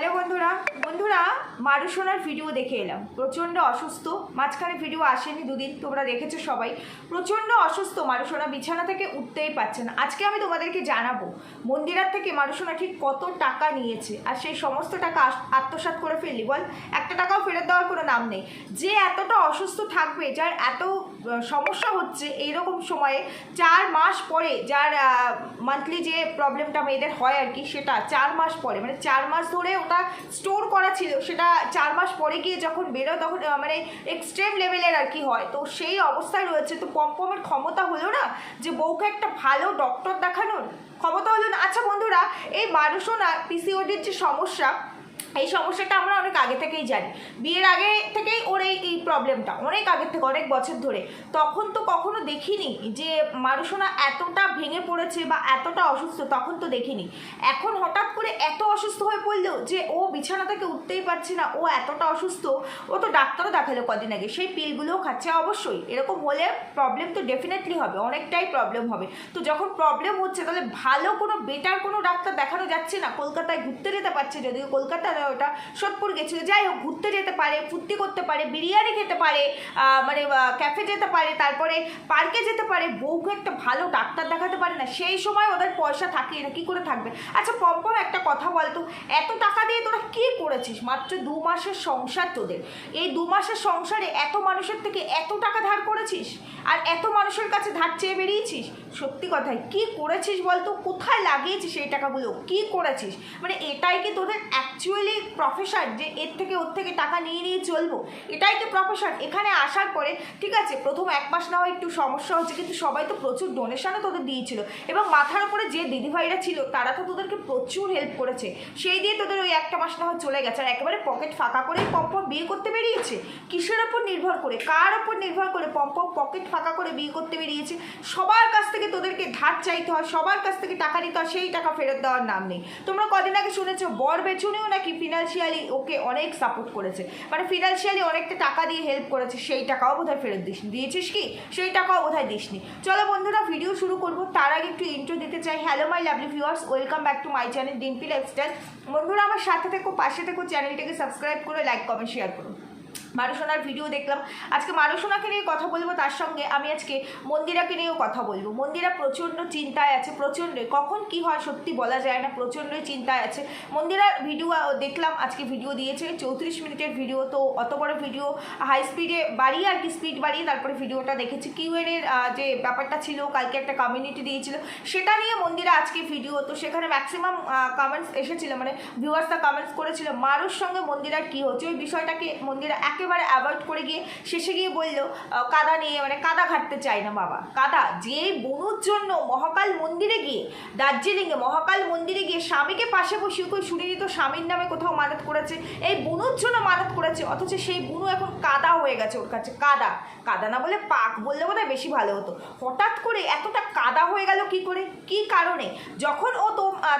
Hello বন্ধুরা বন্ধুরা, মারুসোনার video দেখে এলাম। প্রচণ্ড অসুস্থ, মাঝখানে ভিডিও আসেনি দুদিন, তোমরা দেখেছ সবাই। প্রচণ্ড অসুস্থ, মারুসোনা বিছানা থেকে উঠতেই পারছে না। আজকে আমি তোমাদেরকে জানাব, মন্দিরার থেকে মারুসোনা ঠিক কত টাকা নিয়েছে? আর সেই সমস্ত টাকা আত্মসাৎ করে ফেললি, বল? একটা টাকাও ফেরত দেওয়ার কোনো নাম নেই। যে এতটা অসুস্থ থাকবে, যার এত সমস্যা হচ্ছে এইরকম সময়ে চার মাস পরে যার মান্থলি যে প্রবলেমটা মেয়েদের হয় আর কি, সেটা চার মাস পরে মানে চার মাস ধরে ওটা স্টোর করা ছিল, সেটা চার মাস পরে গিয়ে যখন বেরো তখন মানে এক্সট্রিম লেভেলের আর কি হয়। তো সেই অবস্থায় রয়েছে, তো পম্পমের ক্ষমতা হলো না যে বউকে একটা ভালো ডক্টর দেখানোর ক্ষমতা হলো না। আচ্ছা বন্ধুরা, এই মানুষও না পিসিওডির যে সমস্যা এই সমস্যাটা আমরা অনেক আগে থেকেই জানি। বিয়ের আগে থেকেই ওর এই এই প্রবলেমটা অনেক আগে থেকে, অনেক বছর ধরে। তখন তো কখনো দেখিনি যে মারুসোনা এতটা ভেঙে পড়েছে বা এতটা অসুস্থ, তখন তো দেখিনি। এখন হঠাৎ করে এত অসুস্থ হয়ে পড়ল যে ও বিছানা থেকে উঠতেই পারছে না, ও এতটা অসুস্থ, ও তো ডাক্তারও দেখাল কদিন আগে। সেই পিলগুলোও খাচ্ছে অবশ্যই। এরকম হলে প্রবলেম তো ডেফিনেটলি হবে, অনেকটাই প্রবলেম হবে। তো যখন প্রবলেম হচ্ছে, তাহলে ভালো কোনো বেটার কোনো ডাক্তার দেখানো যাচ্ছে না। কলকাতায় ঘুরতে যেতে পারছে, যদিও কলকাতা নয় ওটা। সোদপুর গেছিল। যাই হোক, ঘুরতে যেতে পারে, ফুর্তি করতে পারে, বিরিয়ানি খেতে পারে মানে ক্যাফে যেতে পারে, তারপরে পার্কে যেতে পারে। বউকে একটা ভালো ডাক্তার দেখাতে পারে না, সেই সময় ওদের পয়সা থাকে না, কি করে থাকবে? আচ্ছা পম্পম একটা কথা বলতো এত টাকা দিয়ে তোরা কি করেছিস? মাত্র দু মাসের সংসার তোদের। এই দু মাসের সংসারে এত মানুষের থেকে এত টাকা ধার করেছিস? আর এত মানুষের কাছে ধার চেয়ে বেরিয়েছিস? সত্যি কথাই কি করেছিস বলতো? কোথায় লাগিয়েছিস সেই টাকাগুলো? কি করেছিস? মানে এটাই কি তোদের অ্যাকচুয়ালি প্রফেশন যে এর থেকে ওর থেকে টাকা নিয়ে নিয়ে চলবো, এটাই তো প্রফেশন এখানে আসার পরে, ঠিক আছে, প্রথম এক মাস না হয় একটু সমস্যা হচ্ছে, কিন্তু সবাই তো প্রচুর ডোনেশনও তোদের দিয়েছিল। এবং মাথার উপরে যে দিদিভাইরা ছিল, তারা তো তোদেরকে প্রচুর হেল্প করেছে। সেই দিয়ে তোদের ওই একটা মাস না হয় চলে গেছে, আর একেবারে পকেট ফাঁকা করেই পম্পম বিয়ে করতে বেরিয়েছে। কিসের ওপর নির্ভর করে? কার ওপর নির্ভর করে পম্পম পকেট ফাঁকা করে বিয়ে করতে বেরিয়েছে? সবার কাছ থেকে তোদেরকে ধার চাইতে হয়, সবার কাছ থেকে টাকা নিতে হয়, সেই টাকা ফেরত দেওয়ার নাম নেই। তোমরা কদিন আগে শুনেছো, বর বেচুনেও নাকি ফিনান্সিয়ালি ওকে অনেক সাপোর্ট করেছে। মানে ফিনান্সিয়ালি অনেকটা টাকা দিয়ে হেল্প করেছে, সেই টাকাও বোধহয় ফেরত দিস দিয়েছিস কি? সেই টাকাও বোধহয় দিসনি। চলো বন্ধুরা ভিডিও শুরু করব। তার আগে একটু ইন্ট্রো দিতে চাই। Hello my lovely viewers welcome back to my channel Dimpi lifestyle বন্ধুরা, আমার সাথে থেকো, পাশে থেকো চ্যানেলটাকে সাবস্ক্রাইব করে লাইক কমেন্ট শেয়ার করুন মারুসোনার ভিডিও দেখলাম। আজকে মারুসোনাকে নিয়ে কথা বলব তার সঙ্গে। আমি আজকে মন্দিরাকে নিয়েও কথা বলব। মন্দিরা প্রচণ্ড চিন্তায় আছে, প্রচণ্ড। কখন কি হয় সত্যি বলা যায় না, প্রচণ্ডই চিন্তায় আছে। মন্দিরার ভিডিও দেখলাম, আজকে ভিডিও দিয়েছে। চৌত্রিশ মিনিটের ভিডিও তো অত বড় ভিডিও হাই স্পিডে বাড়িয়ে আর কি স্পিড বাড়িয়ে তারপরে ভিডিওটা দেখেছি। কিউএনের যে ব্যাপারটা ছিল, কালকে একটা কমিউনিটি দিয়েছিল, সেটা নিয়ে মন্দিরা আজকে ভিডিও তো সেখানে ম্যাক্সিমাম কমেন্টস এসেছিল মানে ভিউয়ার্সরা কমেন্টস করেছিল, মারুর সঙ্গে মন্দিরার কী হচ্ছে? ওই বিষয়টাকে মন্দিরা একেবারে অ্যাভয়েড করে গিয়ে শেষে গিয়ে বলল কাদা নিয়ে মানে কাদা ঘাটতে চাই না বাবা। কাদা, যে বনুর জন্য মহাকাল মন্দিরে গিয়ে, দার্জিলিংয়ে মহাকাল মন্দিরে গিয়ে স্বামীকে পাশে বসিয়ে কই শুনিনি তো, স্বামীর নামে কোথাও মানত করেছে। এই বুনুর জন্য মানত করেছে, অথচ সেই বুনু এখন কাদা হয়ে গেছে ওর কাছে। কাদা কাদা না বলে পাক বললে বোধহয় বেশি ভালো হতো। হঠাৎ করে এতটা কাদা হয়ে গেল কি করে? কি কারণে? যখন ও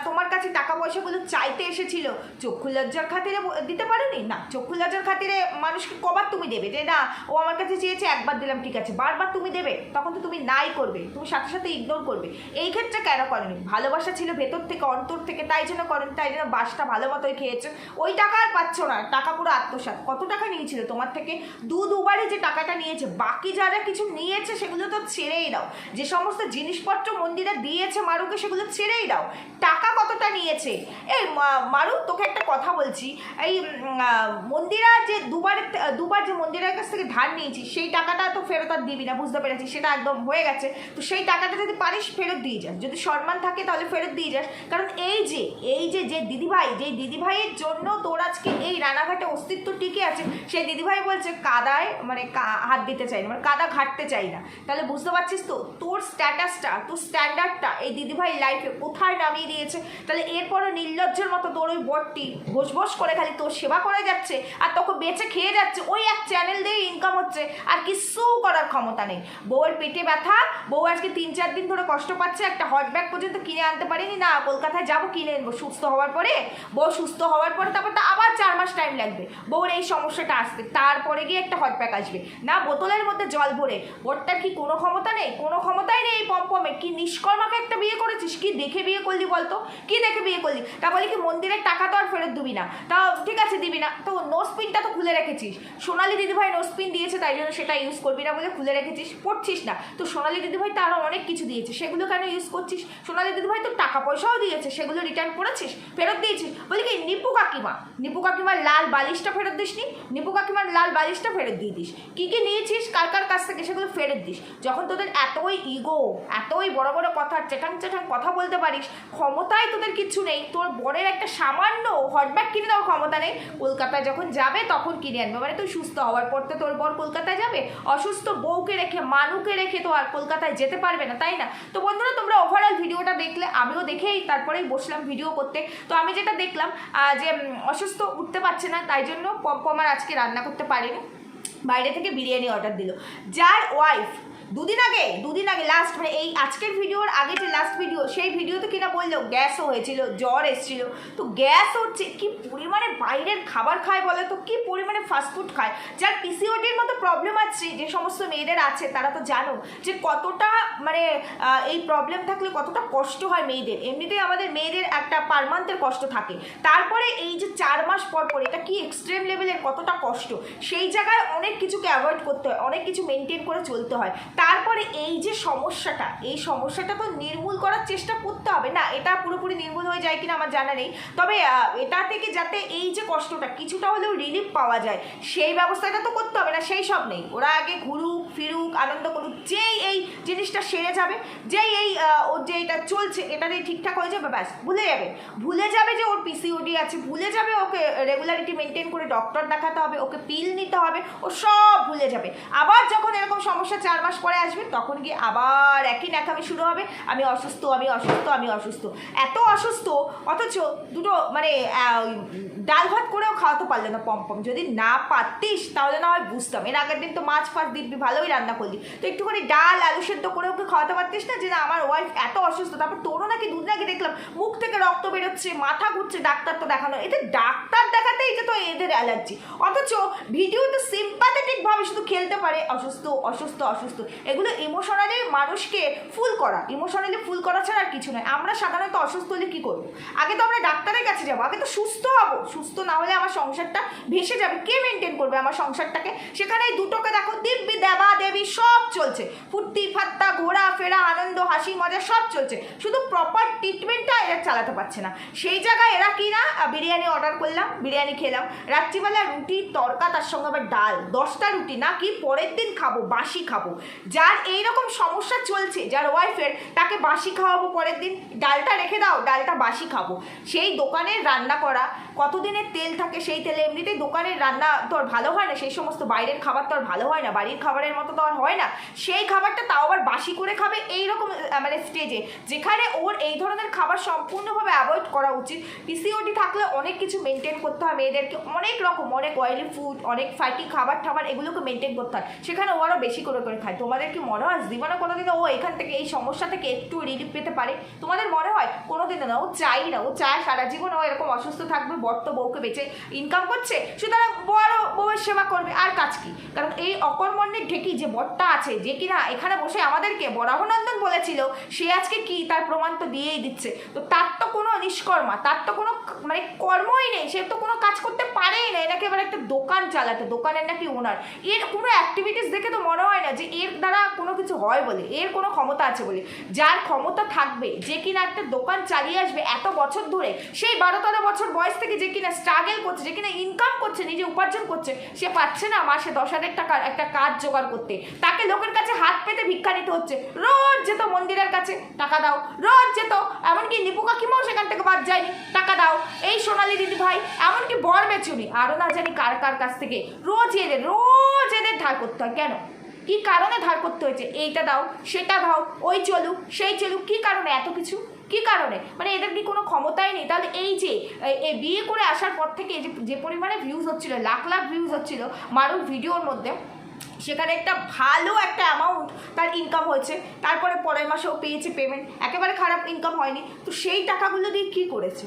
তোমার কাছে টাকা পয়সাগুলো চাইতে এসেছিল চক্ষু লজ্জার খাতিরে দিতে পারোনি? না চক্ষু লজ্জার খাতিরে মানুষকে কবার তুমি দেবে, যে না, ও আমার কাছে চেয়েছে, একবার দিলাম, ঠিক আছে, বারবার তুমি দেবে, তখন তো তুমি নাই করবে, তুমি সাথে সাথে ইগনোর করবে। এই ক্ষেত্রে কেন করেনি? ভালোবাসা ছিল ভেতর থেকে, অন্তর থেকে, তাই জন্য করেন, তাই জন্য বাসটা ভালো মতোই খেয়েছে। ওই টাকা আর পাচ্ছ না, টাকা পুরো আত্মসাৎ। কত টাকা নিয়েছিল তোমার থেকে? দু দুবারই যে টাকাটা নিয়েছে, বাকি যারা কিছু নিয়েছে, সেগুলো তো ছেড়েই দাও। যে সমস্ত জিনিসপত্র মন্দিরে দিয়েছে মারুকে, সেগুলো ছেড়েই দাও। নিয়েছে। এই মারু, তোকে একটা কথা বলছি। এই মন্দিরা যে দুবার দুবার যে মন্দিরের কাছ থেকে ধার নিয়েছি, সেই টাকাটা তো ফেরত আর দিবি না, বুঝতে পেরেছি, সেটা একদম হয়ে গেছে। তো সেই টাকাটা যদি পারিস, ফেরত দিয়ে যাস। যদি সম্মান থাকে, তাহলে ফেরত দিয়ে যাস। কারণ এই যে এই যে যে দিদিভাই যে দিদিভাইয়ের জন্য তোর আজকে এই রানাঘাটে অস্তিত্ব টিকে আছে, সেই দিদিভাই বলছে, কাদায় মানে হাত দিতে চাই না মানে কাদা ঘাটতে চাই না। তাহলে বুঝতে পারছিস তো, তোর স্ট্যাটাসটা তোর স্ট্যান্ডার্ডটা এই দিদিভাই লাইফে কোথায় নামিয়ে দিয়েছে? তাহলে এরপরও নির্লজ্জের মতো তোর ওই বটটি বস বস করে খালি তোর সেবা করে যাচ্ছে, আর তোকে বেঁচে খেয়ে যাচ্ছে, ওই এক চ্যানেল দিয়ে ইনকাম হচ্ছে, আর কিছু করার ক্ষমতা নেই। বউয়ের পেটে ব্যথা, বউ আজকে তিন চার দিন ধরে কষ্ট পাচ্ছে, একটা হট ব্যাগ পর্যন্ত কিনে আনতে পারিনি, না, কলকাতায় যাব, কিনে আনব, সুস্থ হওয়ার পরে, বউ সুস্থ হওয়ার পরে তারপর তো আবার চার মাস টাইম লাগবে বউর এই সমস্যাটা আসতে, তারপরে গিয়ে একটা হট ব্যাগ আসবে। না, বোতলের মধ্যে জল ভরে ওরটার কি কোনো ক্ষমতা নেই? কোনো ক্ষমতাই নেই এই পম্পমে কি নিষ্কর্মাকে একটা বিয়ে করেছিস? কি দেখে বিয়ে করলি বলতো? কি দেখে বিয়ে করলি। তা বলি কি, মন্দিরের টাকা তো আর ফেরত দিবি না। তা ঠিক আছে, দিবি না। তো নোসপিনটা তো খুলে রেখেছিস। সোনালি দিদিভাই নোসপিন দিয়েছে, তাই জন্য সেটা ইউজ করবি না বলে খুলে রেখেছিস। পড়ছিস না। তো সোনালি দিদিভাই তো আরও অনেক কিছু দিয়েছে। সেগুলো কেন ইউজ করছিস? সোনালি দিদিভাই তো টাকা পয়সাও দিয়েছে। সেগুলো রিটার্ন করেছিস? ফেরত দিয়েছিস? বলি কি, নিপু কাকিমা। নিপু কাকিমার লাল বালিশটা ফেরত দিসনি? নিপু কাকিমার লাল বালিশটা ফেরত দিয়ে দিস। কী কী নিয়েছিস? কার কার কাছ থেকে সেগুলো ফেরত দিস? যখন তোদের এতই ইগো এতই বড় বড় কথা, চেটাং চেটাং কথা বলতে পারিস, ক্ষমতায় তোদের কিছু নেই। তোর বরের একটা সামান্য হটব্যাগ কিনে দেওয়ার ক্ষমতা নেই। কলকাতায় যখন যাবে, তখন কিনে আনবে। মানে তুই সুস্থ হওয়ার পর তো তোর বর কলকাতায় যাবে। অসুস্থ বউকে রেখে, মানুকে রেখে তো আর কলকাতায় যেতে পারবে না, তাই না? তো বন্ধুরা, তোমরা ওভারঅল ভিডিওটা দেখলে, আমিও দেখেই তারপরেই বসলাম ভিডিও করতে। তো আমি যেটা দেখলাম যে অসুস্থ উঠতে পারছে না, তাই জন্য আর আজকে রান্না করতে পারিনি। বাইরে থেকে বিরিয়ানি অর্ডার দিল। যার ওয়াইফ দুদিন আগে দুদিন আগে লাস্ট মানে এই আজকের ভিডিওর আগে যে লাস্ট ভিডিও সেই ভিডিওতে কিনা বলল গ্যাসও হয়েছিল, জ্বর এসেছিল। তো গ্যাস হচ্ছে কি পরিমাণে বাইরের খাবার খায় বলে তো, কি পরিমাণে ফাস্টফুড খায়? যার পিসিওডির মতো প্রবলেম আছে, যে সমস্ত মেয়েদের আছে, তারা তো জানো যে কতটা মানে এই প্রবলেম থাকলে কতটা কষ্ট হয় মেয়েদের। এমনিতেই আমাদের মেয়েদের একটা পার মান্থের কষ্ট থাকে। তারপরে এই যে চার মাস পর পর, এটা কি এক্সট্রিম লেভেলের কতটা কষ্ট? সেই জায়গায় অনেক কিছুকে অ্যাভয়েড করতে হয়, অনেক কিছু মেনটেন করে চলতে হয়। তারপরে এই যে সমস্যাটা, এই সমস্যাটা তো নির্মূল করার চেষ্টা করতে হবে। না, এটা পুরোপুরি নির্মূল হয়ে যায় কিনা আমার জানা নেই। তবে এটা থেকে যাতে এই যে কষ্টটা, কিছুটা হলেও রিলিফ পাওয়া যায়, সেই ব্যবস্থাটা তো করতে হবে না, সেই সব নেই। ওরা আগে ঘুরুক, ফিরুক, আনন্দ করুক, যেই এই জিনিসটা সেরে যাবে, যেই এই ওর যে এটা চলছে, এটা দিয়ে ঠিকঠাক হয়ে যাবে, ব্যাস, ভুলে যাবে। ভুলে যাবে যে ওর পিসিওডি আছে, ভুলে যাবে ওকে রেগুলারিটি মেনটেন করে ডক্টর দেখাতে হবে, ওকে পিল নিতে হবে, ও সব ভুলে যাবে। আবার যখন এরকম সমস্যা চার মাস পরে আসবে তখন গিয়ে আবার একই ন্যাকামি শুরু হবে। আমি অসুস্থ আমি অসুস্থ আমি অসুস্থ। এত অসুস্থ, অথচ দুটো মানে ডাল ভাত করেও খাওয়াতে পারলে না পম্পম যদি না পারতিস, তাহলে না হয় বুঝতাম। এর আগের দিন তো মাছ ফাছ দিব্যি, ভালোই রান্না করলি। তো একটুখানি ডাল, আলু সেদ্ধ করে ওকে খাওয়াতে পারতিস না? যে না, আমার ওয়াইফ এত অসুস্থ, তারপর তোরও নাকি দুধ নাকি দেখলাম, মুখ থেকে রক্ত বেরোচ্ছে, মাথা ঘুরছে ডাক্তার তো দেখানো। এতে ডাক্তার দেখাতেই যে তো এদের অ্যালার্জি। অথচ ভিডিও তো ভাবে শুধু খেলতে পারে, অসুস্থ অসুস্থ অসুস্থ। এগুলো ইমোশনালি মানুষকে ফুল করা। ইমোশনালি ফুল করা ছাড়া আর কিছু নয়। আমরা সাধারণত অসুস্থ হলে কী করব? আগে তো আমরা ডাক্তারের কাছে যাব, আগে তো সুস্থ হব। সুস্থ না হলে আমার সংসারটা ভেসে যাবে। কে মেনটেন করবে আমার সংসারটাকে? সেখানে এই দুটোকে দেখো, দিব্যি দেবা দেবী সব চলছে। ফুর্তি, ফাত্তা, ঘোরা, ফেরা, আনন্দ, হাসি, মজা সব চলছে। শুধু প্রপার ট্রিটমেন্টটা এরা চালাতে পারছে না। সেই জায়গায় এরা কি না? বিরিয়ানি অর্ডার করলাম, বিরিয়ানি খেলাম। রাত্রিবেলা রুটি তরকা, তার সঙ্গে আবার ডাল। দশটা রুটি, না কি পরের দিন খাব বাসি খাব। যার এইরকম সমস্যা চলছে যার ওয়াইফের তাকে বাসি খাওয়াবো পরের দিন। ডালটা রেখে দাও ডালটা বাসি খাব। সেই দোকানের রান্না করা কতদিনের তেল থাকে সেই তেলে এমনিতেই দোকানের রান্না তো আর ভালো হয় না সেই সমস্ত বাইরের খাবার তো আর ভালো হয় না বাড়ির খাবারের মতো তো আর হয় না। সেই খাবারটা তাও আবার বাসি করে খাবে এইরকম আহ, মানে স্টেজে যেখানে ওর এই ধরনের খাবার সম্পূর্ণভাবে অ্যাভয়েড করা উচিত। পিসিওডি থাকলে অনেক কিছু মেনটেন করতে হয় মেয়েদেরকে। অনেক রকম অনেক অয়েলি ফুড অনেক ফাইটি খাবার টাবার এগুলোকে মেনটেন করতে হয়। সেখানে ও আরও বেশি করে করে খায়। তোমাদের কি মনে হয় জীবনে কোনোদিনও ও এখান থেকে, এই সমস্যা থেকে একটু রিলিফ পেতে পারে? তোমাদের মনে হয় কোনোদিনও না, ও চাই না, ও চায় সারা জীবন ও এরকম অসুস্থ থাকবে বর তো বউকে বেঁচে ইনকাম করছে, সুতরাং বড় বউয়ের সেবা করবে, আর কাজ কি? কারণ এই অকর্মণ্যের ঢেকি যে বরটা আছে, যে কিনা এখানে বসে আমাদেরকে বরাহনন্দন বলেছিল, সে আজকে কি তার প্রমাণ তো দিয়েই দিচ্ছে। তো তার তো কোনো নিষ্কর্মা, তার তো কোনো মানে কর্মই নেই, সে তো কোনো কাজ করতে পারেই না, এনাকে এবার একটা দোকান চালাতে, দোকানের নাকি ওনার এর কোনো অ্যাক্টিভিটিস দেখে তো মনে হয় না যে এর দ্বারা কোনো কিছু হয় বলে, এর কোনো ক্ষমতা আছে বলে। যার ক্ষমতা থাকবে, যে কিনা একটা দোকান চালিয়ে আসবে এত বছর ধরে, সেই বারো তেরো বছর বয়স থেকে যে কিনা স্ট্রাগল করছে, যে কিনা ইনকাম করছে, নিজে উপার্জন করছে, সে পাচ্ছে না মাসে দশ হাজার টাকার একটা কাজ জোগাড় করতে। তাকে লোকের কাছে হাত পেতে ভিক্ষা নিতে হচ্ছে। রোজ যেত মন্দিরের কাছে, টাকা দাও। রোজ যেত, এমনকি নিপু কাকিমাও সেখান থেকে বাদ যায়নি টাকা দাও। এই সোনালি দিদি ভাই, এমনকি বর বেচুনি আরও না জানি কার কার কাছ থেকে। রোজ এদের রোজ এদের ধার করতে হয়। কেন? কি কারণে ধার করতে হয়েছে? এইটা দাও, সেটা দাও, ওই চলুক, সেই চলুক, কি কারণে এত কিছু? কি কারণে? মানে এদের কি কোনো ক্ষমতাই নেই? তাহলে এই যে বিয়ে করে আসার পর থেকে যে যে পরিমাণে ভিউজ হচ্ছিল, লাখ লাখ ভিউজ হচ্ছিল মারুর ভিডিওর মধ্যে, সেখানে একটা ভালো একটা অ্যামাউন্ট তার ইনকাম হয়েছে। তারপরে পরের মাসেও পেয়েছে পেমেন্ট একেবারে খারাপ ইনকাম হয়নি। তো সেই টাকাগুলো দিয়ে কী করেছে?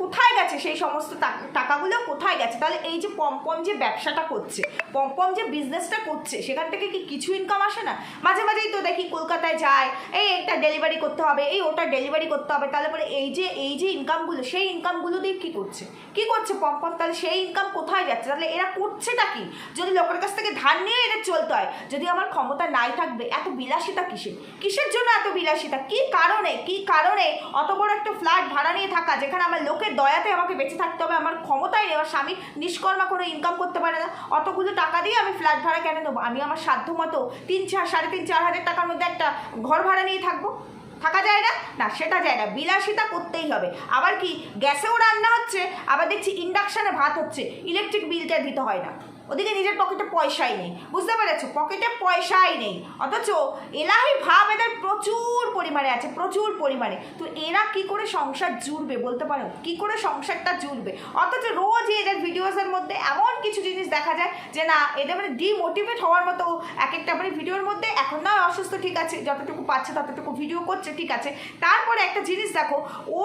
কোথায় গেছে সেই সমস্ত টাকাগুলো কোথায় গেছে? তাহলে এই যে পম্পম যে ব্যবসাটা করছে, পম্পম যে বিজনেসটা করছে, সেখান থেকে কি কিছু ইনকাম আসে না? মাঝে মাঝেই তো দেখি কলকাতায় যায়, এই একটা ডেলিভারি করতে হবে, এই ওটা ডেলিভারি করতে হবে, তাহলে পরে এই যে এই যে ইনকামগুলো সেই ইনকামগুলো দিয়ে কী করছে? কি করছে পম্পম? তাহলে সেই ইনকাম কোথায় যাচ্ছে? তাহলে এরা করছেটা কি? যদি লোকের কাছ থেকে ধার নিয়ে এদের চলতে হয়, যদি আমার ক্ষমতা নাই থাকবে, এত বিলাসিতা কিসের? কিসের জন্য এত বিলাসিতা? কি কারণে? কি কারণে? অত বড় একটা ফ্ল্যাট ভাড়া নিয়ে থাকা, যেখানে আমার লোকের দয়াতে আমাকে বেঁচে থাকতে হবে, আমার ক্ষমতায় নেই, আমার স্বামী নিষ্কর্মা কোনো ইনকাম করতে পারে না। অতগুলো টাকা দিয়ে আমি ফ্ল্যাট ভাড়া কেন নেব? আমি আমার সাধ্য মতো তিন চার, সাড়ে তিন, চার হাজার টাকার মধ্যে একটা ঘর ভাড়া নিয়ে থাকব। থাকা যায় না? না, সেটা যায় না। বিলাসিতা করতেই হবে। আবার কি? গ্যাসেও রান্না হচ্ছে, আবার দেখছি ইন্ডাকশানে ভাত হচ্ছে। ইলেকট্রিক বিলটা দিতে হয় না। ওদিকে নিজের পকেটে পয়সাই নেই। বুঝতে পেরেছ? পকেটে পয়সাই নেই। অথচ এলাহি ভাব এদের প্রচুর পরিমাণে আছে, প্রচুর পরিমাণে। তো এরা কি করে সংসার জুড়বে বলতে পারো? কি করে সংসারটা জুড়বে? অথচ রোজ এদের ভিডিওসের মধ্যে এমন কিছু জিনিস দেখা যায় যে, না, এদের মানে ডিমোটিভেট হওয়ার মতো এক একটা মানে ভিডিওর মধ্যে এখন নয়, অসুস্থ ঠিক আছে, যতটুকু পাচ্ছে ততটুকু ভিডিও করছে, ঠিক আছে। তারপরে একটা জিনিস দেখো, ও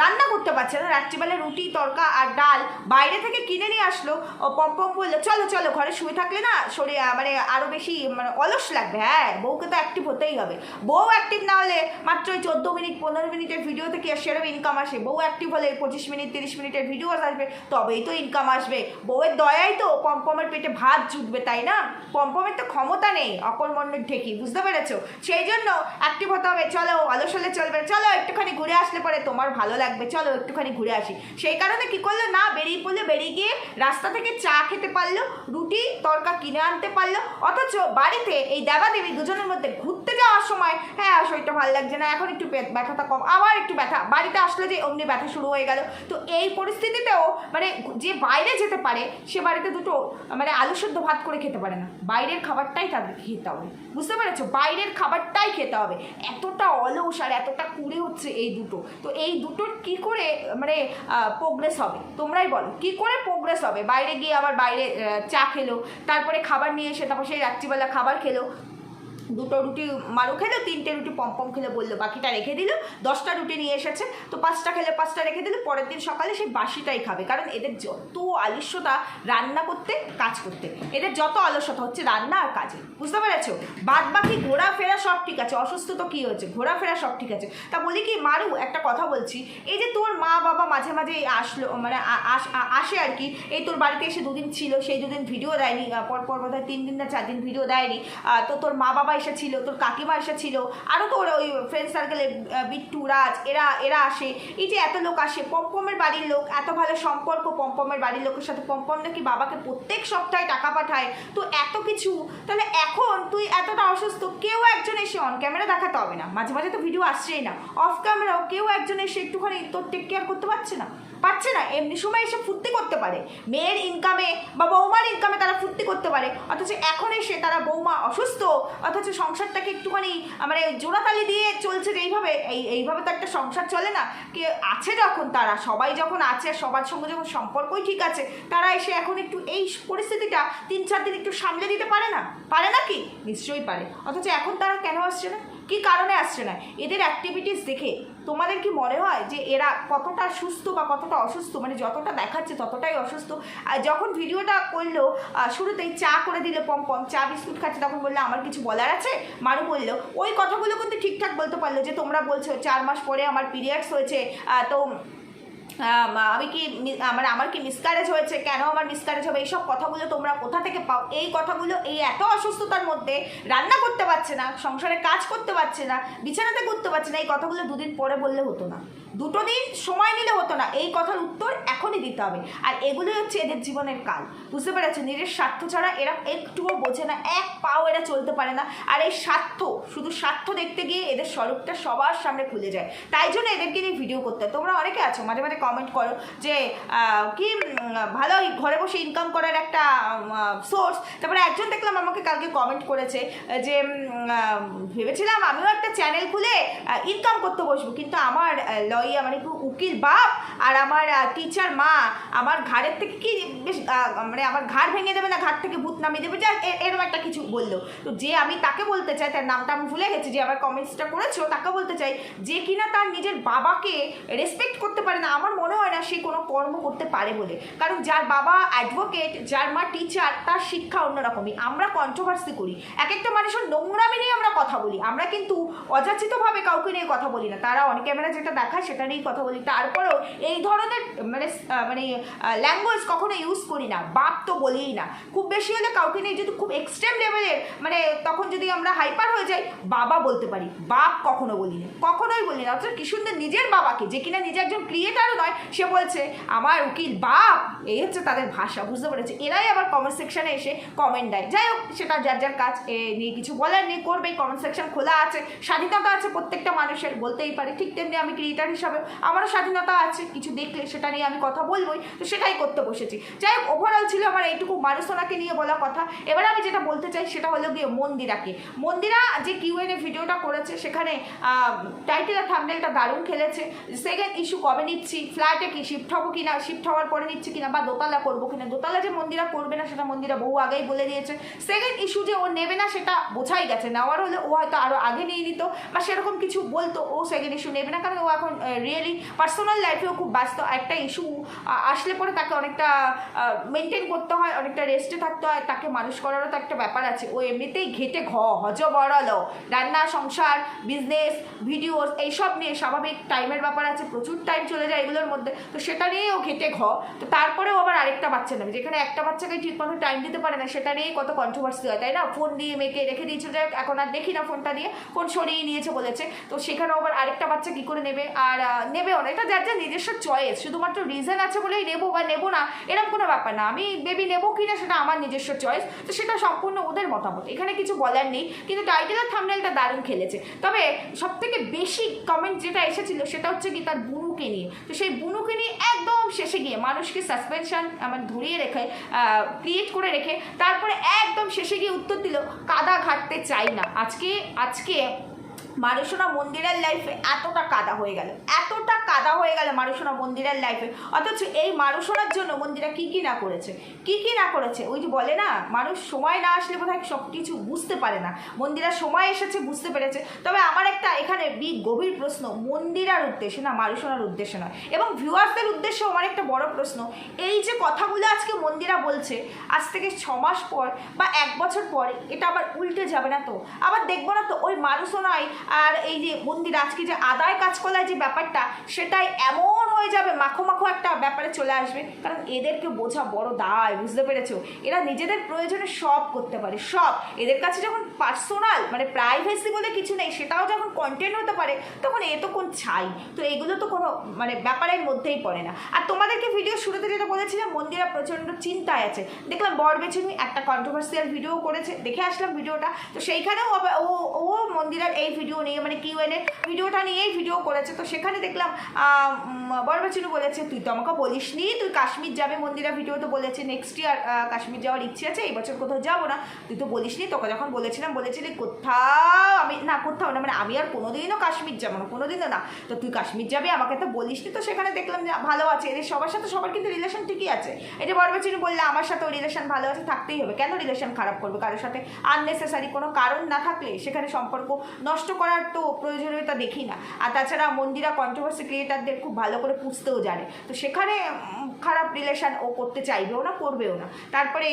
রান্না করতে পারছে না, রাত্রিবেলা রুটি, তরকা আর ডাল বাইরে থেকে কিনে নিয়ে আসলো পম্পম বলল, চলো চলো, ঘরে শুয়ে থাকলে না শরীর মানে আরও বেশি মানে অলস লাগবে হ্যাঁ বউকে তো অ্যাক্টিভ হতেই হবে। বউ অ্যাক্টিভ না হলে মাত্র ওই চোদ্দ মিনিট, পনেরো মিনিটের ভিডিও থেকে সেরকম ইনকাম আসে। বউ অ্যাক্টিভ হলে পঁচিশ মিনিট, তিরিশ মিনিটের ভিডিও আসবে, তবেই তো ইনকাম আসবে। বউয়ের দয়াই তো পম্পমের পেটে ভাত জুটবে, তাই না? পম্পমের তো ক্ষমতা নেই অকর্মণ্যের ঠেকি বুঝতে পেরেছ? সেই জন্য অ্যাক্টিভ হতে হবে, চলো, অলস হলে চলবে, চলো, একটুখানি ঘুরে আসলে পরে তোমার ভালো লাগবে, চলো, একটুখানি ঘুরে আসি। সেই কারণে কি করল? না, বেরিয়ে পড়লে, বেরিয়ে গিয়ে রাস্তা থেকে চা খেতে পারল রুটি তরকা কিনে আনতে পারল অথচ বাড়িতে এই দেবাদেবী দুজনের মধ্যে ঘুরতে যাওয়ার সময় হ্যাঁ শরীরটা ভালো লাগছে না, এখন একটু ব্যথাটা কম, আবার একটু ব্যথা। বাড়িতে আসলে যে অমনি ব্যথা শুরু হয়ে গেল, তো এই পরিস্থিতিতেও মানে যে বাইরে যেতে পারে, সে বাড়িতে দুটো মানে আলু সেদ্ধ ভাত করে খেতে পারে না। বাইরের খাবারটাই তাদের খেতে হবে। বুঝতে পেরেছ? বাইরের খাবারটাই খেতে হবে। এতটা অলস আর এতটা কুড়ে হচ্ছে এই দুটো। তো এই দুটোর কি করে মানে প্রোগ্রেস হবে? তোমরাই বলো, কি করে প্রোগ্রেস হবে? বাইরে গিয়ে আবার বাইরে চা খেলো, তারপরে খাবার নিয়ে এসে, তারপর সেই রাত্রিবেলা খাবার খেলো দুটো রুটি মারু খেলো, তিনটে রুটি পম্পম খেলে বলল, বাকিটা রেখে দিল, দশটা রুটি নিয়ে এসেছে। তো পাঁচটা খেলে, পাঁচটা রেখে দিল, পরের দিন সকালে সেই বাসিটাই খাবে। কারণ এদের যত আলস্যতা রান্না করতে, কাজ করতে, এদের যত আলস্যতা হচ্ছে রান্না আর কাজে। বুঝতে পেরেছ? বাদ বাকি ঘোরাফেরা সব ঠিক আছে, অসুস্থ তো কী হচ্ছে ঘোরাফেরা সব ঠিক আছে। তা বলি কি, মারু, একটা কথা বলছি, এই যে তোর মা বাবা মাঝে মাঝে আসলো মানে আস- আর কি, এই তোর বাড়িতে এসে দুদিন ছিল, সেই দুদিন ভিডিও দেয়নি পরপর পর পর বোধহয় তিন দিন না চার দিন ভিডিও দেয়নি তো তোর মা বাবা এসেছিল তোর কাকিমা এসেছিল আরও তো ওরা ওই ফ্রেন্ড সার্কেলে বিট্টু রাজ এরা এরা আসে। এই যে এত লোক আসে, পম্পমের বাড়ির লোক, এত ভালো সম্পর্ক পম্পমের বাড়ির লোকের সাথে। পম্পম নাকি বাবাকে প্রত্যেক সপ্তাহে টাকা পাঠায়। তো এত কিছু, তাহলে এখন তুই এতটা অসুস্থ, কেউ একজন এসে অন ক্যামেরা দেখাতে হবে না। মাঝে মাঝে তো ভিডিও আসছেই না। অফ ক্যামেরাও কেউ একজন এসে একটুখানি তোর টেক কেয়ার করতে পারছে না? পারছে না। এমনি সময় এসে ফুর্তি করতে পারে। মেয়ের ইনকামে বা বৌমার ইনকামে তারা ফুর্তি করতে পারে। অথচ এখন এসে তারা বৌমা অসুস্থ, অথচ সংসারটাকে একটুখানি মানে জোড়াতালি দিয়ে চলছে এইভাবে, এই, এইভাবে তো একটা সংসার চলে না। কে আছে যখন তারা? সবাই যখন আছে, সবার সঙ্গে যখন সম্পর্কই ঠিক আছে, তারা এসে এখন একটু এই পরিস্থিতিটা তিন চার দিন একটু সামলে দিতে পারে না? পারে না কি? নিশ্চয়ই পারে। অথচ এখন তারা কেন আসছে না? কি কারণে আসছে না? এদের অ্যাক্টিভিটিস দেখে তোমাদের কি মনে হয় যে এরা কতটা সুস্থ বা কতটা অসুস্থ? মানে যতটা দেখাচ্ছে ততটাই অসুস্থ। আর যখন ভিডিওটা করল শুরুতেই চা করে দিলে পম চা বিস্কুট খাচ্ছে, তখন বলল, আমার কিছু বলার আছে? মারু বলল, ওই কথাগুলো কিন্তু ঠিকঠাক বলতে পারল যে তোমরা বলছো, চার মাস পরে আমার পিরিয়ডস হয়েছে তো আম, কি মানে আমার কি মিসকারেজ হয়েছে? কেন আমার মিসকারেজ হবে? এইসব কথাগুলো তোমরা কোথা থেকে পাও? এই কথাগুলো এই এত অসুস্থতার মধ্যে রান্না করতে পারছে না সংসারে কাজ করতে পারছে না বিছানাতে করতে পারছে না এই কথাগুলো দুদিন পরে বললে হতো না। দুটো দিন সময় নিলে হতো না। এই কথার উত্তর এখনই দিতে হবে। আর এগুলোই হচ্ছে এদের জীবনের কাল। বুঝতে পেরেছ? নিজের স্বার্থ ছাড়া এরা একটুও বোঝে না, এক পাও এরা চলতে পারে না। আর এই স্বার্থ, শুধু স্বার্থ দেখতে গিয়ে এদের স্বরূপটা সবার সামনে খুলে যায়। তাই জন্য এদেরকে নিয়ে ভিডিও করতে হয়। তোমরা অনেকে আছো, মাঝে মাঝে কমেন্ট করো যে কি ভালো ঘরে বসে ইনকাম করার একটা সোর্স তারপরে একজন দেখলাম আমাকে কালকে কমেন্ট করেছে, যে ভেবেছিলাম আমিও একটা চ্যানেল খুলে ইনকাম করতে বসবো। কিন্তু আমার ইয়ে মানে একটু উকিল বাপ আর আমার টিচার মা। আমার ঘাড়ের থেকে কি বেশ মানে আমার ঘাড় ভেঙে দেবে না ঘাট থেকে ভূত নামিয়ে দেবে? যা এরকম একটা কিছু বলল। তো যে আমি তাকে বলতে চাই, তার নামটা আমি ভুলে গেছি, যে আমার কমেন্টসটা করেছ তাকে বলতে চাই যে কিনা তার নিজের বাবাকে রেসপেক্ট করতে পারে না, আমার মনে হয় না সে কোনো কর্ম করতে পারে বলে। কারণ যার বাবা অ্যাডভোকেট যার মা টিচার তার শিক্ষা অন্যরকমই আমরা কন্ট্রোভার্সি করি। এক একটা মানুষের নোংরামি নিয়ে আমরা কথা বলি। আমরা কিন্তু অযাচিতভাবে কাউকে নিয়ে কথা বলি না। তারা অন ক্যামেরা যেটা দেখায়, সেটা নিয়েই কথা বলি। তারপরেও এই ধরনের মানে মানে ল্যাঙ্গুয়েজ কখনো ইউজ করি না। বাপ তো বলিই না। খুব বেশি হলে কাউকে নিয়ে যদি খুব এক্সট্রিম লেভেলের মানে তখন যদি আমরা হাইপার হয়ে যাই, বাবা বলতে পারি। বাপ কখনো বলি না কখনোই বলি না। অথচ কিশোরদের নিজের বাবাকে, যে কিনা নিজে একজন ক্রিয়েটারও নয়, সে বলছে, আমার উকিল, বাপ! এই হচ্ছে তাদের ভাষা, বুঝতে পেরেছে? এরাই আবার কমেন্ট সেকশনে এসে কমেন্ট দেয়। যাই হোক, সেটা যার যার কাজ, এ নিয়ে কিছু বলার নেই, করবেই। কমেন্ট সেকশন খোলা আছে, স্বাধীনতা আছে প্রত্যেকটা মানুষের, বলতেই পারে। ঠিক তেমনি আমি ক্রিয়েটার হিসাবে আমারও স্বাধীনতা আছে, কিছু দেখলে সেটা নিয়ে আমি কথা বলবোই, তো সেটাই করতে বসেছি। যাই হোক ওভারঅল ছিল আমার এইটুকু মানুষনাকে নিয়ে বলা কথা। এবার আমি যেটা বলতে চাই সেটা হলো গিয়ে মন্দিরাকে। মন্দিরা যে কিউএনএ ভিডিওটা করেছে, সেখানে টাইটেল আর দারুণ খেলেছে। সেকেন্ড ইস্যু কবে নিচ্ছি? ফ্ল্যাটে কি শিফট হব কিনা? শিফট হওয়ার পরে নিচ্ছি কিনা? বা দোতলা করব কিনা? দোতলা যে মন্দিরা করবে না, সেটা মন্দিরা বহু আগেই বলে দিয়েছে। সেকেন্ড ইস্যু যে ও নেবে না, সেটা বোঝাই গেছে। নেওয়ার হলে ও হয়তো আরও আগে নিয়ে নিত, বা সেরকম কিছু বলতো, ও সেকেন্ড ইস্যু নেবে না, কারণ ও এখন রিয়েলি পার্সোনাল লাইফেও খুব ব্যস্ত। একটা ইস্যু আসলে পরে তাকে অনেকটা মেনটেন করতে হয়, অনেকটা রেস্টে থাকতে হয়, তাকে মানুষ করারও তো একটা ব্যাপার আছে। ও এমনিতেই ঘেটে ঘ হজ বড়ালো রান্না, সংসার বিজনেস ভিডিওস এইসব নিয়ে স্বাভাবিক টাইমের ব্যাপার আছে, প্রচুর টাইম চলে যায় এগুলোর মধ্যে। তো সেটা নিয়েই ও ঘেটে ঘ। তো তারপরেও আবার আরেকটা বাচ্চা নেবে, যেখানে একটা বাচ্চাকে ঠিক মতো টাইম দিতে পারে না, সেটা নিয়েই কত কন্ট্রোভার্সি হয়, তাই না? ফোন দিয়ে মেয়েকে রেখে দিয়েছিল এখন আর দেখি না ফোনটা দিয়ে। ফোন সরিয়ে নিয়েছে বলেছে। তো সেখানেও আবার আরেকটা বাচ্চা কী করে নেবে? আর আহ, নেবেও না এটা যার যার নিজস্ব চয়েস শুধুমাত্র রিজন আছে বলেই নেব বা নেব না এরকম কোনো ব্যাপার না। আমি বেবি নেব কি না সেটা আমার নিজস্ব চয়েস তো সেটা সম্পূর্ণ ওদের মতামত। এখানে কিছু বলার নেই কিন্তু টাইটেল আর থামনেলটা দারুণ খেলেছে। তবে সব থেকে বেশি কমেন্ট যেটা এসেছিল সেটা হচ্ছে কি তার বুনুকে নিয়ে। তো সেই বুনুকে নিয়ে একদম শেষে গিয়ে মানুষকে সাসপেনশন আমার ধরিয়ে রেখে ক্রিয়েট করে রেখে তারপরে একদম শেষে গিয়ে উত্তর দিল কাদা ঘাটতে চাই না। আজকে আজকে মারুসোনা মন্দিরের লাইফে এতটা কাদা হয়ে গেল। এতটা কাদা হয়ে গেল মারুসোনা মন্দিরের লাইফে অথচ এই মারুসোনার জন্য মন্দিরা কি কি না করেছে? কি কি না করেছে? ওই যে বলে না, মানুষ সময় না আসলে বোধহয় সব কিছু বুঝতে পারে না। মন্দিরা সময় এসেছে, বুঝতে পেরেছে। তবে আমার একটা এখানে বি গভীর প্রশ্ন, মন্দিরার উদ্দেশ্যে না মারুসোনার উদ্দেশ্যে নয় এবং ভিউয়ার্সদের উদ্দেশ্যে আমার একটা বড় প্রশ্ন, এই যে কথাগুলো আজকে মন্দিরা বলছে, আজ থেকে ছ মাস পর বা এক বছর পরে, এটা আবার উল্টে যাবে না তো? আবার দেখব না তো, ওই মারুসোনায় আর এই যে বন্দির আজকে যে আদায় কাজ করার যে ব্যাপারটা সেটাই এমন হয়ে যাবে, মাখো মাখো একটা ব্যাপারে চলে আসবে। কারণ এদেরকে বোঝা বড় দায়, বুঝতে পেরেছ? এরা নিজেদের প্রয়োজনে সব করতে পারে, সব। এদের কাছে যখন পার্সোনাল মানে প্রাইভেসি বলে কিছু নেই, সেটাও যখন কন্টেন্ট হতে পারে, তখন এ তো কোন ছাই। তো এগুলো তো কোনো মানে ব্যাপারের মধ্যেই পড়ে না। আর তোমাদেরকে ভিডিও শুরুতে যেটা বলেছিলাম, মন্দিরা প্রচণ্ড চিন্তায় আছে। দেখলাম বর বেছুনি একটা কন্ট্রোভার্সিয়াল ভিডিও করেছে, দেখে আসলাম ভিডিওটা তো সেইখানেও ও ও মন্দিরার এই ভিডিও নিয়ে মানে কিউ এন ভিডিওটা নিয়েই ভিডিও করেছে। তো সেখানে দেখলাম বর বেছুনি বলেছে, তুই তো আমাকে বলিস নি তুই কাশ্মীর যাবে মন্দিরা ভিডিও তো বলেছে নেক্সট ইয়ার কাশ্মীর যাওয়ার ইচ্ছে আছে, এই বছর কোথাও যাব না, তুই তো বলিস নি তোকে যখন বলেছিলাম, বলেছিলি কোথাও আমি, না, কোথাও না মানে আমি আর কোনোদিনও কাশ্মীর যাব না, কোনোদিনও না, তো তুই কাশ্মীর যাবি, আমাকে তো বলিস নি তো সেখানে দেখলাম যে ভালো আছে, এদের সবার সাথে সবার কিন্তু রিলেশন ঠিকই আছে, এই যে বরবেচিনি বললে, আমার সাথেও রিলেশন ভালো আছে, থাকতেই হবে, কেন রিলেশন খারাপ করবে, কারোর সাথে আননেসেসারি কোনো কারণ না থাকলে সেখানে সম্পর্ক নষ্ট করার তো প্রয়োজনীয়তা দেখি না, আর তাছাড়া মন্দিরা কন্ট্রোভার্সি ক্রিয়েটারদের খুব ভালো করে পুষতেও জানে। তো সেখানে খারাপ রিলেশান ও করতে চাইবেও না, করবেও না। তারপরে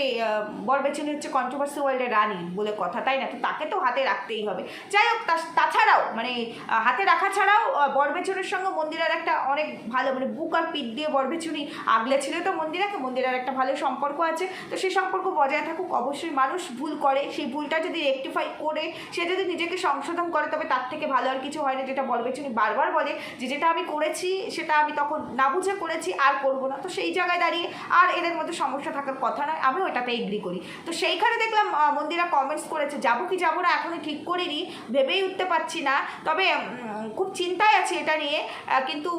বরবেচিনি হচ্ছে কন্ট্রোভার্সি ওয়ার্ল্ডের রানী বলে কথা, তাই না? তো তাকে তো হাতে রাখতেই হবে। যাই হোক তাছাড়াও মানে হাতে রাখা ছাড়াও বরবেচুনির সঙ্গে মন্দিরার একটা অনেক ভালো মানে বুক আর পিঠ দিয়ে বরবেচুনি আগলে ছিল তো মন্দিরাকে মন্দিরার একটা ভালো সম্পর্ক আছে। তো সেই সম্পর্ক বজায় থাকুক, অবশ্যই মানুষ ভুল করে, সেই ভুলটা যদি রেকটিফাই করে, সে যদি নিজেকে সংশোধন করে, তবে তার থেকে ভালো আর কিছু হয় না, যেটা বরবেচুনি বারবার বলে যে, যেটা আমি করেছি, সেটা আমি তখন না বুঝে করেছি, আর করব না। তো সেই জায়গায় দাঁড়িয়ে আর এদের মধ্যে সমস্যা থাকার কথা নয় আমি ওটাতে এগ্রি করি। তো সেইখানে দেখলাম মন্দিরা কমেন্টস করেছে, যাব কি যাব না, এখনই ঠিক করিনি, ভেবেই উঠতে পারছি না। তবে খুব চিন্তায় আছি এটা নিয়ে কিন্তু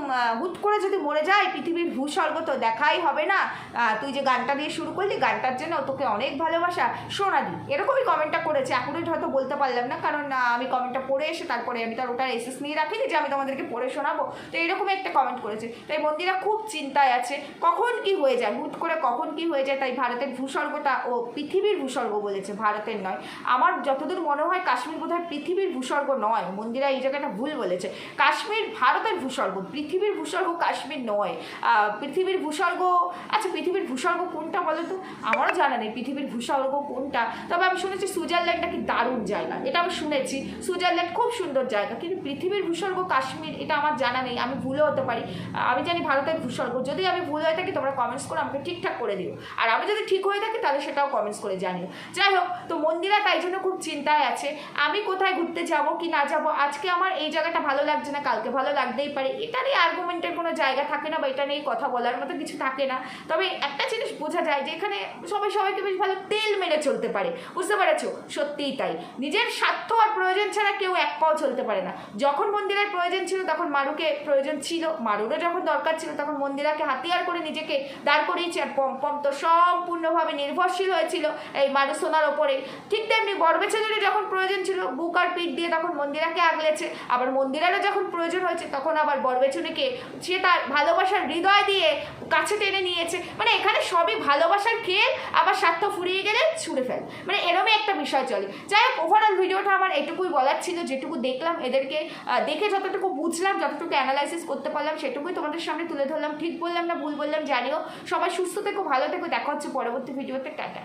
হুট করে যদি মরে যায়, পৃথিবীর ভূস্বর্গ তো দেখাই হবে না। তুই যে গানটা দিয়ে শুরু করলি, গানটার জন্য তোকে অনেক ভালোবাসা। সোনাদি এরকমই কমেন্টটা করেছে। এখনই হয়তো বলতে পারলাম না, কারণ আমি কমেন্টটা পড়ে এসে তারপরে আমি তার ওটার এসএস নিয়ে রাখিনি যে আমি তোমাদেরকে পড়ে শোনাবো। তো এরকমই একটা কমেন্ট করেছে। তাই মন্দিরা খুব চিন্তায় আছে, কখন কি হয়ে যায়, হুট করে কখন কি হয়ে যায়, তাই ভারতের ভূস্বর্গটা ও পৃথিবীর ভূস্বর্গ বলেছে, ভারতের নয়। আমার যতদূর মনে হয়, কাশ্মীর বোধহয় পৃথিবীর ভূস্বর্গ নয়, মন্দিরা এই জায়গাটা ভুল বলেছে। কাশ্মীর ভারতের ভূস্বর্গ, পৃথিবীর ভূস্বর্গ কাশ্মীর নয়। পৃথিবীর ভূস্বর্গ আচ্ছা পৃথিবীর ভূস্বর্গ কোনটা বলো তো আমারও জানা নেই, পৃথিবীর ভূস্বর্গ কোনটা? তবে আমি শুনেছি সুইজারল্যান্ড নাকি দারুণ জায়গা। এটা আমি শুনেছি, সুইজারল্যান্ড খুব সুন্দর জায়গা, কিন্তু পৃথিবীর ভূস্বর্গ কাশ্মীর, এটা আমার জানা নেই, আমি ভুলও হতে পারি। আমি জানি ভারতের ভূস্বর্গ, যদি আমি ভুল হয়ে থাকি তোমরা কমেন্টস করে আমাকে ঠিকঠাক করে দিও। আর আমি যদি ঠিক হয়ে থাকি তাহলে সেটাও কমেন্টস করে জানিও। যাই হোক, তো মন্দিরা তাই জন্য খুব চিন্তায় আছে, আমি কোথায় ঘুরতে যাব কি না যাব, আজকে আমার এই জায়গাটা ভালো লাগছে না, কালকে ভালো লাগতেই পারে। এটা নিয়ে আর্গুমেন্টের কোনো জায়গা থাকে না বা এটা নিয়ে কথা বলার মতো কিছু থাকে না। তবে একটা জিনিস বোঝা যায় যে এখানে সবাই সবাইকে বেশ ভালো তেল মেরে চলতে পারে, বুঝতে পেরেছ? সত্যিই তাই। নিজের স্বার্থ আর প্রয়োজন ছাড়া কেউ এক পাও চলতে পারে না। যখন মন্দিরের প্রয়োজন ছিল তখন মারুকে প্রয়োজন ছিল, মারুরও যখন দরকার ছিল তখন মন্দিরাকে হাতিয়ার করে নিজেকে দাঁড় করিয়েছে আর পম পম তো সম্পূর্ণভাবে নির্ভরশীল হয়েছিল এই মারু সোনার ওপরে। ঠিক তেমনি বরবেছেদেরও যখন প্রয়োজন ছিল, বুক আর পিঠ দিয়ে তখন মন্দিরাকে আগলেছে। আবার মন্দিরারও যখন প্রয়োজন হয়েছে তখন আবার বরবেচুনিকে সে তার ভালোবাসার হৃদয় দিয়ে কাছে টেনে নিয়েছে। মানে এখানে সবই ভালোবাসার খেল, আবার স্বার্থ ফুরিয়ে গেলে ছুঁড়ে ফেল। মানে এরমই একটা বিষয় চলে। যাই হোক ওভারঅল ভিডিওটা আমার এটুকুই বলার ছিল, যেটুকু দেখলাম, এদেরকে দেখে যতটুকু বুঝলাম, যতটুকু অ্যানালাইসিস করতে পারলাম, সেটুকুই তোমাদের সামনে তুলে ধরলাম। ঠিক বললাম না ভুল বললাম, জানিও। সবাই সুস্থ থেকো, ভালো থেকো, দেখা হচ্ছে পরবর্তী ভিডিওতে, টাটা।